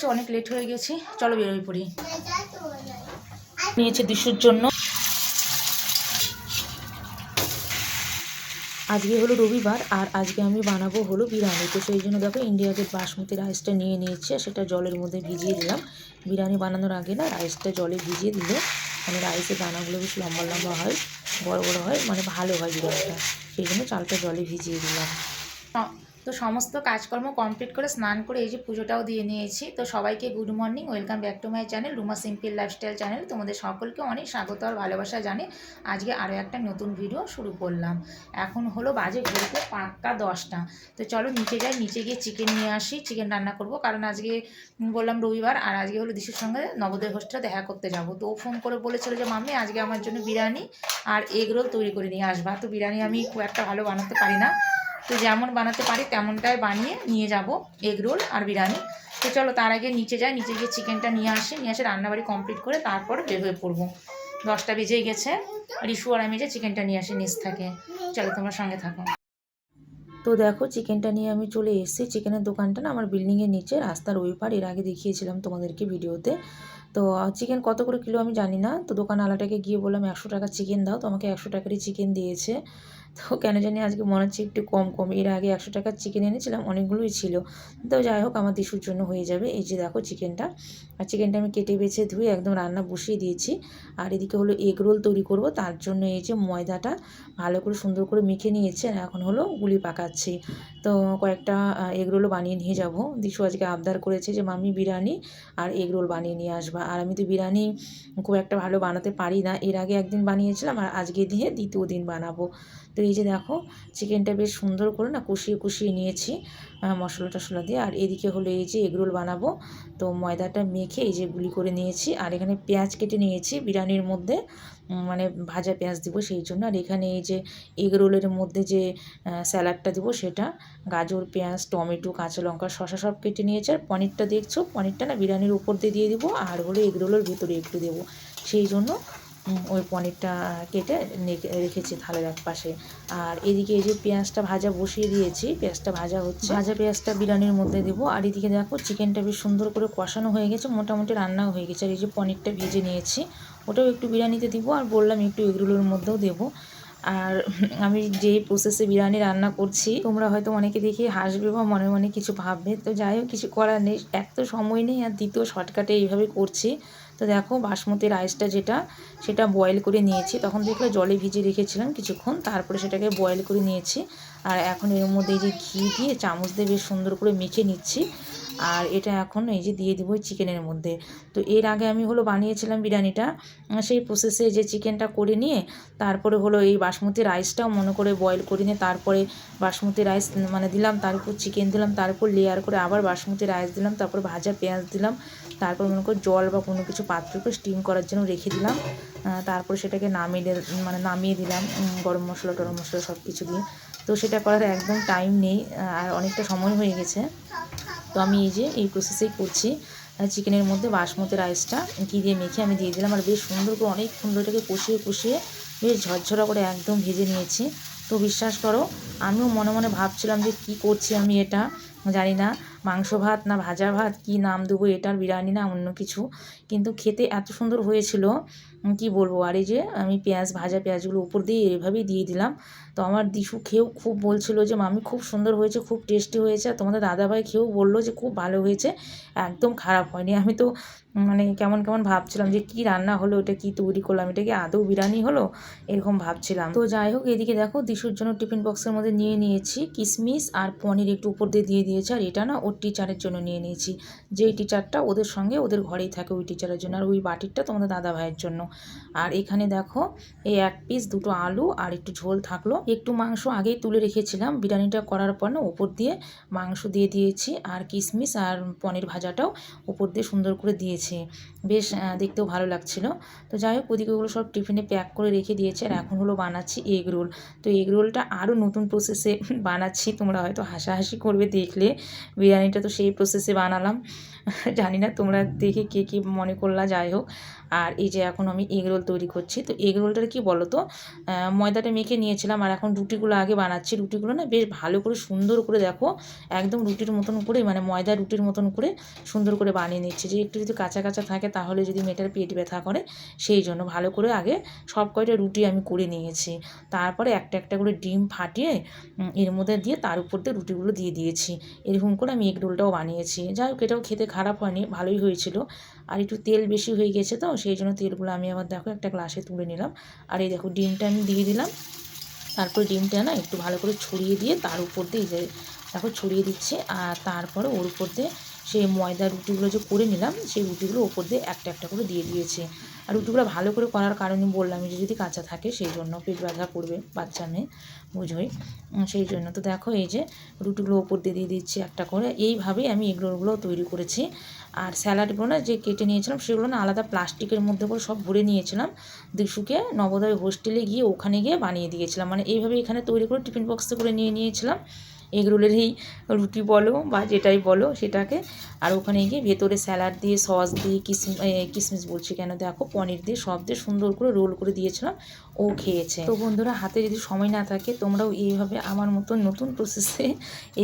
দেখছি অনেক লেট হয়ে গেছি। চলো বেরোই পড়ি। নিয়েছে দিশুর জন্য। আজকে হলো রবিবার আর আজকে আমি বানাবো হলো বিরিয়ানি। তো সেই জন্য দেখো ইন্ডিয়া গেট বাসমতি রাইসটা নিয়ে নিয়েছি আর সেটা জলের মধ্যে ভিজিয়ে দিলাম। বিরিয়ানি বানানোর আগে না রাইসটা জলে ভিজিয়ে দিলে মানে রাইসের দানাগুলো বেশ লম্বা লম্বা হয় বড় বড় হয় মানে ভালো হয় বিরিয়ানিটা। সেই জন্য চালটা জলে ভিজিয়ে দিলাম। তো সমস্ত কাজকর্ম কমপ্লিট করে স্নান করে এই যে পুজোটাও দিয়ে নিয়েছি। তো সবাইকে good morning welcome back to my channel Ruma simple lifestyle channel তোমাদের সকলকে অনেক স্বাগত আর ভালোবাসা জানে আজকে আরও একটা নতুন ভিডিও শুরু করলাম। এখন হলো বাজে ঘুরতে পাঁচটা দশটা। তো চলো নিচে যাই, নিচে গিয়ে চিকেন নিয়ে আসি। চিকেন রান্না করব কারণ আজকে বললাম রবিবার আর আজকে হলো দিশুর সঙ্গে নবোদয় হোস্টেলে দেখা করতে যাব। তো ও ফোন করে বলেছিল যে, মাম্মি, আজকে আমার জন্য বিরিয়ানি আর এগ রোল তৈরি করে নিয়ে আসবা। তো বিরিয়ানি আমি খুব একটা ভালো বানাতে পারি না। তো যেমন বানাতে পারি, তেমনটাই বানিয়ে নিয়ে যাব এগ রোল আর বিরিয়ানি। তো চলো তার আগে নিচে যাই, নিচে গিয়ে চিকেনটা নিয়ে আসি, নিয়ে এসে রান্নাবাড়ি কমপ্লিট করে তারপর বের হয়ে পড়ব। দশটা বেজেই গেছে রিশু আর আমি যে চিকেনটা নিয়ে আসি নিচ থাকে। চলো তোমার সঙ্গে থাকো। তো দেখো চিকেনটা নিয়ে আমি চলে এসেছি। চিকেনের দোকানটা না আমার বিল্ডিংয়ের নিচে, রাস্তার ওই পার, এর আগে দেখিয়েছিলাম তোমাদেরকে ভিডিওতে। তো চিকেন কত করে কিলো আমি জানি না। তো দোকান আলাটাকে গিয়ে বললাম, একশো টাকা চিকেন দাও। তো, আমাকে একশো টাকারই চিকেন দিয়েছে। তো, কেন জানি আজকে মনে হচ্ছে একটু কম কম। এর আগে একশো টাকার চিকেন এনেছিলাম, অনেকগুলোই ছিল। তো, যাই হোক, আমার দিশুর জন্য হয়ে যাবে। এই যে, দেখো চিকেনটা আর চিকেনটা আমি কেটে বেছে ধুয়ে একদম রান্না বসিয়ে দিয়েছি। আর এদিকে হলো এগ রোল তৈরি করব। তার জন্য এই যে, ময়দাটা ভালো করে সুন্দর করে মেখে নিয়েছে। আর এখন হলো গুলি পাকাচ্ছি। তো, কয়েকটা এগ রোলও বানিয়ে নিয়ে যাব। দিশু আজকে আবদার করেছে যে মামি বিরিয়ানি আর এগ রোল বানিয়ে নিয়ে আসবা। আর আমি তো বিরিয়ানি খুব একটা ভালো বানাতে পারি না। এর আগে একদিন বানিয়েছিলাম আর আজকে দিয়ে দ্বিতীয় দিন বানাবো। তো এই যে দেখো, চিকেনটা বেশ সুন্দর করে না কষিয়ে কষিয়ে নিয়েছি মশলা টশলা দিয়ে। আর এদিকে হলো এই যে এগরোল বানাবো। তো ময়দাটা মেখে এই যে গুলি করে নিয়েছি। আর এখানে পেঁয়াজ কেটে নিয়েছি বিরিয়ানির মধ্যে। মানে ভাজা পেঁয়াজ দিব সেই জন্য। আর এখানে এই যে এগরোলের মধ্যে যে স্যালাডটা দিব সেটা, গাজর, পেঁয়াজ, টমেটো, কাঁচা লঙ্কা শশা সব কেটে নিয়েছে। আর পনিরটা দেখছ, পনিরটা না বিরিয়ানির উপর দিয়ে দিয়ে দিব, আর হলো এগরোলের ভেতরে একটু দেবো। সেই জন্য ওই পনিরটা কেটে রেখেছি থালের এক পাশে আর এদিকে এই যে পেঁয়াজটা ভাজা বসিয়ে দিয়েছি, পেঁয়াজটা ভাজা হচ্ছে। ভাজা পেঁয়াজটা বিরিয়ানির মধ্যে দেবো। আর এদিকে দেখো, চিকেনটা বেশ সুন্দর করে কষানো হয়ে গেছে, মোটামুটি রান্নাও হয়ে গেছে। আর এই যে পনিরটা ভেজে নিয়েছি ওটাও একটু বিরিয়ানিতে দিব আর বললাম একটু এগরোলের মধ্যেও দেবো। আর আমি যে প্রসেসে বিরিয়ানি রান্না করছি, তোমরা হয়তো অনেকে দেখে হাসবে বা মনে মনে কিছু ভাববে। তো যাই হোক, কিছু করার নেই। এক তো সময় নেই আর দ্বিতীয় শর্টকাটে এইভাবে করছি। তো দেখো, বাসমতি রাইসটা যেটা, সেটা বয়েল করে নিয়েছি। তখন দেখলে জলে ভিজে রেখেছিলাম কিছুক্ষণ, তারপরে সেটাকে বয়েল করে নিয়েছি। আর এখন এর মধ্যে যে ঘি দিয়ে চামচ দিয়ে বেশ সুন্দর করে মেখে নিচ্ছি। আর এটা এখন এই যে দিয়ে দেবো চিকেনের মধ্যে। তো এর আগে আমি হলো বানিয়েছিলাম বিরিয়ানিটা, সেই প্রসেসে যে চিকেনটা করে নিয়ে, তারপরে হলো এই বাসমতি রাইসটাও মনে করে বয়েল করে নিয়ে, তারপরে বাসমতি রাইস মানে দিলাম, তার উপর চিকেন দিলাম, তার উপর লেয়ার করে আবার বাসমতি রাইস দিলাম, তারপর ভাজা পেঁয়াজ দিলাম, তারপর মনে করে জল বা কোনো কিছু পাত্র করে স্টিম করার জন্য রেখে দিলাম। তারপর সেটাকে নামিয়ে মানে নামিয়ে দিলাম গরম মশলা, টরম মশলা সব কিছু দিয়ে। তো সেটা করার একদম টাইম নেই আর অনেকটা সময় হয়ে গেছে। তো আমি এই যে এই প্রসেসেই করছি। চিকেনের মধ্যে বাসমতি রাইসটা ঘি দিয়ে মেখে আমি দিয়ে দিলাম। আর বেশ সুন্দর করে অনেক সুন্দরটাকে কষিয়ে কষিয়ে বেশ ঝরঝরা করে একদম ভেজে নিয়েছি। তো বিশ্বাস করো, আমিও মনে মনে ভাবছিলাম যে কি করছি আমি এটা? জানি না, মাংস ভাত না ভাজা ভাত, কি নাম দেবো এটার বিরিয়ানি না অন্য কিছু। কিন্তু খেতে এত সুন্দর হয়েছিল কি বলব? আর এই যে আমি পেঁয়াজ, ভাজা পেঁয়াজগুলো উপর দিয়ে এভাবেই দিয়ে দিলাম। তো আমার দিশু খেয়েও খুব বলছিল যে মামি খুব সুন্দর হয়েছে, খুব টেস্টি হয়েছে। আর তোমাদের দাদাভাই খেয়েও বলল যে, খুব ভালো হয়েছে, একদম খারাপ হয়নি। আমি তো মানে কেমন কেমন ভাবছিলাম যে, কি রান্না হলো? ওটা কি তৈরি করলাম? এটা কি আদৌ বিরিয়ানি হলো? এরকম ভাবছিলাম। তো যাই হোক, এদিকে দেখো, দিশুর জন্য টিফিন বক্সের মধ্যে নিয়ে নিয়েছি কিশমিশ আর পনির একটু উপর দিয়ে দিয়ে দিয়েছে। আর এটা না ওর টিচারের জন্য নিয়ে নিয়েছি। যেই টিচারটা ওদের সঙ্গে ওদের ঘরেই থাকে ওই টিচারের জন্য। আর ওই বাটিরটা তোমাদের দাদা ভাইয়ের জন্য। আর এখানে দেখো, এই এক পিস দুটো আলু আর একটু ঝোল থাকল। একটু মাংস আগেই তুলে রেখেছিলাম। বিরিয়ানিটা করার পর না উপর দিয়ে মাংস দিয়ে দিয়েছি আর কিশমিশ আর পনির ভাজাটাও উপর দিয়ে সুন্দর করে দিয়েছি। বেশ দেখতেও ভালো লাগছিল। তো যাই হোক ওদিকে ওগুলো সব টিফিনে প্যাক করে রেখে দিয়েছে আর এখন হলো বানাচ্ছি এগ রোল। তো এগ রোলটা আরও নতুন প্রসেসে বানাচ্ছি। তোমরা হয়তো হাসাহাসি করবে দেখলে। বিরিয়ানিটা তো সেই প্রসেসে বানালাম। জানি না তোমরা দেখে কে কী মনে করলা, যাই হোক। আর এই যে এখন আমি এগ রোল তৈরি করছি। তো এগ রোলটার কী বলো তো ময়দাটা মেখে নিয়েছিলাম আর এখন রুটিগুলো আগে বানাচ্ছি। রুটিগুলো না বেশ ভালো করে সুন্দর করে দেখো, একদম রুটির মতন করে মানে ময়দা রুটির মতন করে সুন্দর করে বানিয়ে নিচ্ছি। যে একটু যদি কাঁচা কাঁচা থাকে তাহলে যদি মেয়েটার পেট ব্যথা করে, সেই জন্য ভালো করে আগে সব কয়টা রুটি আমি করে নিয়েছি। তারপরে একটা একটা করে ডিম ফাটিয়ে এর মধ্যে দিয়ে তার উপর দিয়ে রুটিগুলো দিয়ে দিয়েছি। এরকম করে আমি এগ রোলটাও বানিয়েছি। যাই হোক, এটাও খেতে খারাপ হয়নি, ভালোই হয়েছিল। আর একটু তেল বেশি হয়ে গেছে তো, সেই জন্য তেলগুলো আমি আবার দেখো একটা গ্লাসে তুলে নিলাম। আর এই দেখো ডিমটা আমি দিয়ে দিলাম। তারপর ডিমটা না একটু ভালো করে ছড়িয়ে দিয়ে তার উপর দিয়ে দেখো ছড়িয়ে দিচ্ছে। আর তারপরে ওর উপর দিয়ে সেই ময়দা রুটিগুলো যে করে নিলাম, সেই রুটিগুলো ওপর দিয়ে একটা একটা করে দিয়ে দিয়েছে। আর রুটিগুলো ভালো করে করার কারণে বললাম, যে যদি কাঁচা থাকে সেই জন্য পেট ব্যথা করবে বাচ্চা মেয়ে, বুঝোই। সেই জন্য। তো দেখো এই যে রুটিগুলো ওপর দিয়ে দিয়ে দিচ্ছি একটা করে। এইভাবেই আমি এগরোলগুলো তৈরি করেছি। আর স্যালাডগুলো না যে কেটে নিয়েছিলাম সেগুলো না আলাদা প্লাস্টিকের মধ্যে করে সব ভরে নিয়েছিলাম। দিশুকে নবোদয় হোস্টেলে গিয়ে ওখানে গিয়ে বানিয়ে দিয়েছিলাম। মানে এইভাবে এখানে তৈরি করে টিফিন বক্সে করে নিয়ে নিয়েছিলাম। এগ রোলের এই রুটি বলো বা যেটাই বলো সেটাকে আর ওখানে গিয়ে ভেতরে স্যালাড দিয়ে, সস দিয়ে কিসমিস কিসমিস বলছি কেন? দেখো পনির দিয়ে সব দিয়ে সুন্দর করে রোল করে দিয়েছিলাম, ও খেয়েছে। তো বন্ধুরা, হাতে যদি সময় না থাকে, তোমরাও এইভাবে আমার মতো নতুন প্রসেসে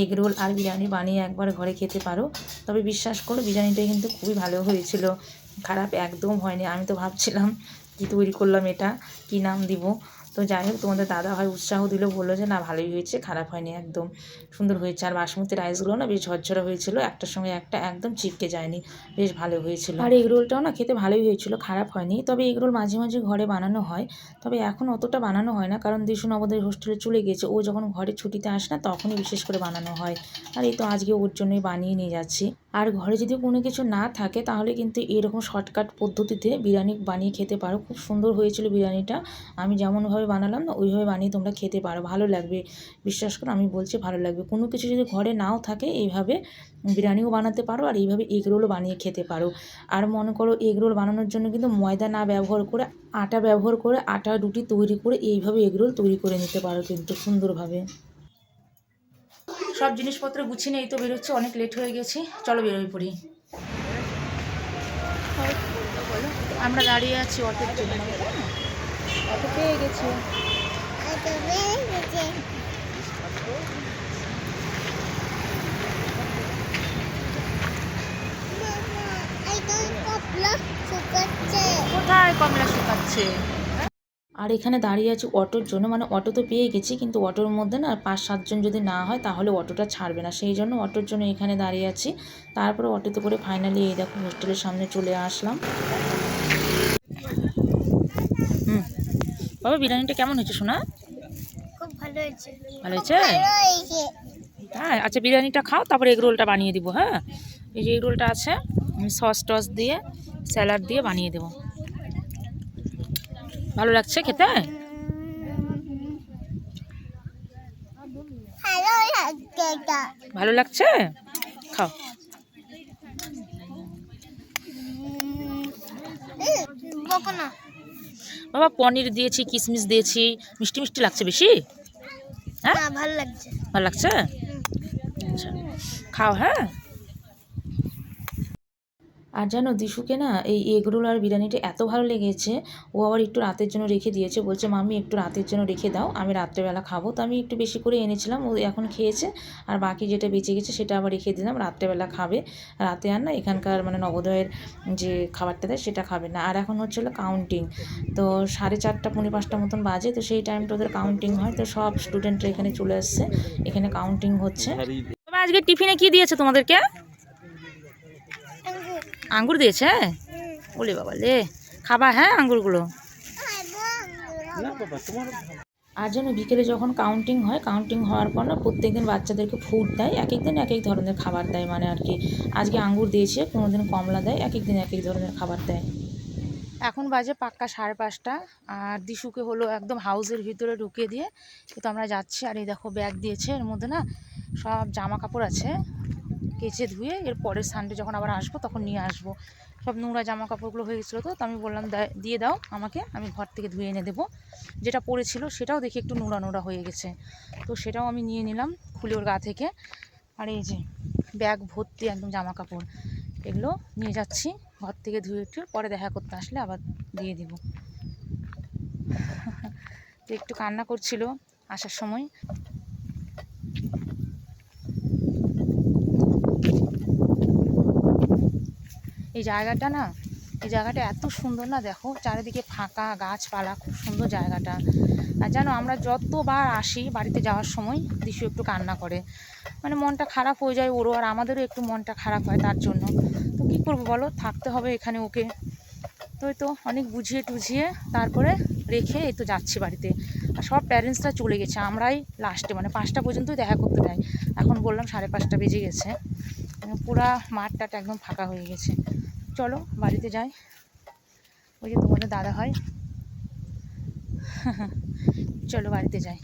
এগ রোল আর বিরিয়ানি বানিয়ে একবার ঘরে খেতে পারো। তবে বিশ্বাস করো, বিরিয়ানিটা কিন্তু খুবই ভালো হয়েছিল। খারাপ একদম হয়নি, আমি তো ভাবছিলাম কী তৈরি করলাম এটা, কী নাম দিব? তো যাই হোক, তোমাদের দাদা হয় উৎসাহ দিল, বলল যে, না, ভালোই হয়েছে, খারাপ হয়নি, একদম সুন্দর হয়েছে। আর বাসমতি রাইসগুলো না, বেশ ঝরঝরা হয়েছিল, একটার সঙ্গে একটা একদম চিপকে যায়নি, বেশ ভালো হয়েছিল। আর এগ রোলটাও না খেতে ভালোই হয়েছিল, খারাপ হয়নি, তবে এগ রোল মাঝে মাঝে ঘরে বানানো হয়, তবে এখন অতটা বানানো হয় না, কারণ দিশু নবোদয় হোস্টেলে চলে গেছে ও যখন ঘরে ছুটিতে আসে না, তখনই বিশেষ করে বানানো হয়। আর এই তো আজকে ওর জন্যই বানিয়ে নিয়ে যাচ্ছি। আর ঘরে যদি কোনো কিছু না থাকে, তাহলে কিন্তু এরকম শর্টকাট পদ্ধতিতে বিরিয়ানি বানিয়ে খেতে পারো, খুব সুন্দর হয়েছিল বিরিয়ানিটা। আমি যেমনভাবে বানালাম না ওইভাবে বানিয়ে তোমরা খেতে পারো। ভালো লাগবে। বিশ্বাস করো আমি বলছি ভালো লাগবে। কোনো কিছু যদি ঘরে নাও থাকে এইভাবে বিরিয়ানিও বানাতে পারো আর এইভাবে এগ রোলও বানিয়ে খেতে পারো। আর মনে করো এগ রোল বানানোর জন্য কিন্তু ময়দা না ব্যবহার করে আটা ব্যবহার করে আটা রুটি তৈরি করে এইভাবে এগ রোল তৈরি করে নিতে পারো কিন্তু সুন্দরভাবে। সব জিনিসপত্র গুছিয়ে নেই তো বেরোচ্ছে অনেক লেট হয়ে গেছি। চলো বেরোই পড়ি। আমরা দাঁড়িয়ে আছি অটোর জন্য। পেয়ে কোথায় কমলা শুকাচ্ছে? আর এখানে দাঁড়িয়ে আছি অটোর জন্য মানে অটো তো পেয়ে গেছি, কিন্তু অটোর মধ্যে না পাঁচ, সাতজন যদি না হয়, তাহলে অটোটা ছাড়বে না। সেই জন্য অটোর জন্য এখানে দাঁড়িয়ে আছি। তারপরে অটোতে করে ফাইনালি এই দেখো হোস্টেলের সামনে চলে আসলাম। বাবা বিরিয়ানিটা কেমন হয়েছে শোনা খুব ভালো হয়েছে। ভালো হয়েছে? হ্যাঁ আচ্ছা বিরিয়ানিটা খাও তারপরে এগ রোলটা বানিয়ে দিব হ্যাঁ? এই যে এগ রোলটা আছে আমি সস টস দিয়ে স্যালাড দিয়ে বানিয়ে দেবো। ভালো লাগছে খেতে? ভালো লাগছে ভালো লাগছে? খাও। বকো না। বাবা পনির দিয়েছি কিশমিশ দিয়েছি। মিষ্টি মিষ্টি লাগছে বেশি? হ্যাঁ? না ভালো লাগছে। ভালো লাগছে? আচ্ছা। খাও হ্যাঁ? আর জানো দিশুকে না এই এগরোল আর বিরিয়ানিটা এত ভালো লেগেছে ও আবার একটু রাতের জন্য রেখে দিয়েছে বলছে মামি একটু রাতের জন্য রেখে দাও আমি রাত্রেবেলা খাব। তো আমি একটু বেশি করে এনেছিলাম ও এখন খেয়েছে আর বাকি যেটা বেঁচে গেছে সেটা আবার রেখে দিলাম রাত্রেবেলা খাবে। রাতে আর না এখানকার মানে নবোদয়ের যে খাবারটা দেয় সেটা খাবে না। আর এখন হচ্ছিল কাউন্টিং তো সাড়ে চারটা পৌনে পাঁচটা মতন বাজে তো সেই টাইমটা ওদের কাউন্টিং হয় তো সব স্টুডেন্টরা এখানে চলে আসছে এখানে কাউন্টিং হচ্ছে। আজকে টিফিনে কি দিয়েছে তোমাদেরকে? আঙ্গুর দিয়েছে? ওলে বাবা লে। খাবা হ্যাঁ আঙ্গুরগুলো? আর যেন বিকেলে যখন কাউন্টিং হয় কাউন্টিং হওয়ার পর না প্রত্যেকদিন বাচ্চাদেরকে ফুড দেয় এক এক দিন এক এক ধরনের খাবার দেয় মানে আর কি আজকে আঙ্গুর দিয়েছে কোনো দিন কমলা দেয় এক এক দিন এক এক ধরনের খাবার দেয়। এখন বাজে পাক্কা সাড়ে পাঁচটা আর দিশুকে হলো একদম হাউসের ভিতরে ঢুকিয়ে দিয়ে কিন্তু আমরা যাচ্ছি আর এই দেখো ব্যাগ দিয়েছে এর মধ্যে না সব জামা কাপড় আছে। কেচে ধুয়ে এর পরের সানডে যখন আবার আসব তখন নিয়ে আসব। সব নোংরা জামা কাপড়গুলো হয়ে গেছিল তো তো আমি বললাম, "দে- দিয়ে দাও আমাকে, আমি ঘর থেকে ধুয়ে এনে দেবো। যেটা পড়েছিল সেটাও দেখি একটু নোংরা নোংরা হয়ে গেছে। তো সেটাও আমি নিয়ে নিলাম খুলে ওর গা থেকে। আর এই যে ব্যাগ ভর্তি একদম জামা কাপড় এগুলো নিয়ে যাচ্ছি ঘর থেকে ধুয়ে একটু, পরে দেখা করতে আসলে আবার দিয়ে দিব। তো একটু কান্না করছিল আসার সময়। এই জায়গাটা না, এই জায়গাটা এত সুন্দর না দেখো, চারিদিকে ফাঁকা গাছপালা, খুব সুন্দর জায়গাটা। আর জানো, আমরা যতবার আসি বাড়িতে যাওয়ার সময়, দিশু একটু কান্না করে। মানে মনটা খারাপ হয়ে যায় ওরও, আর আমাদেরও একটু মনটা খারাপ হয় তার জন্য। তো কী করব বলো, থাকতে হবে এখানে ওকে। তো তো অনেক বুঝিয়ে টুঝিয়ে তারপরে রেখে এই তো যাচ্ছি বাড়িতে। আর সব প্যারেন্টসরা চলে গেছে, আমরাই লাস্টে মানে পাঁচটা পর্যন্ত দেখা করতে দেয় এখন বললাম সাড়ে পাঁচটা বেজে গেছে। মানে পুরা মাঠটাটা একদম ফাঁকা হয়ে গেছে। চলো বাড়িতে যাই। ওই যে তোমাদের দাদা হয় চলো বাড়িতে যাই।